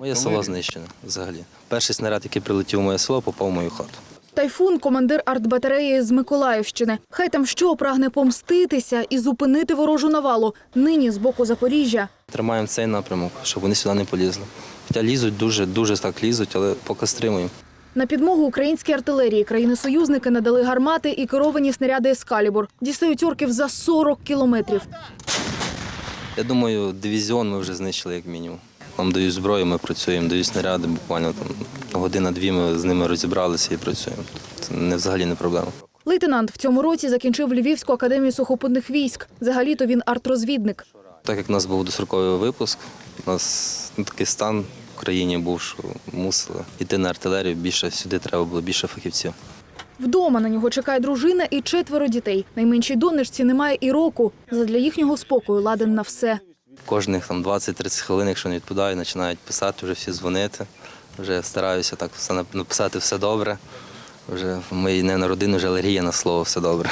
Моє село знищене взагалі. Перший снаряд, який прилетів в моє село, попав в мою хату. Тайфун, командир артбатареї з Миколаївщини. Хай там що прагне помститися і зупинити ворожу навалу. Нині з боку Запоріжжя. Тримаємо цей напрямок, щоб вони сюди не полізли. Хоча лізуть дуже, дуже так лізуть, але поки стримуємо. На підмогу українській артилерії країни-союзники надали гармати і керовані снаряди «Ескалібур». Дістають орків за 40 кілометрів. Я думаю, дивізіон ми вже знищили як мінімум. Нам дають зброю, ми працюємо, дають снаряди, буквально там година-дві ми з ними розібралися і працюємо. Це не взагалі не проблема. Лейтенант в цьому році закінчив Львівську академію сухопутних військ. Взагалі-то він артрозвідник. Так як у нас був достроковий випуск, у нас ну, такий стан в країні був, що мусили йти на артилерію, більше сюди треба було більше фахівців. Вдома на нього чекає дружина і четверо дітей. Найменшій донечці немає і року. Задля їхнього спокою ладен на все. Кожних там 20-30 хвилин, якщо не відповідаю, починають писати, вже всі дзвонити. Вже стараюся так все написати все добре. Вже моїй не на родину вже алергія на слово все добре.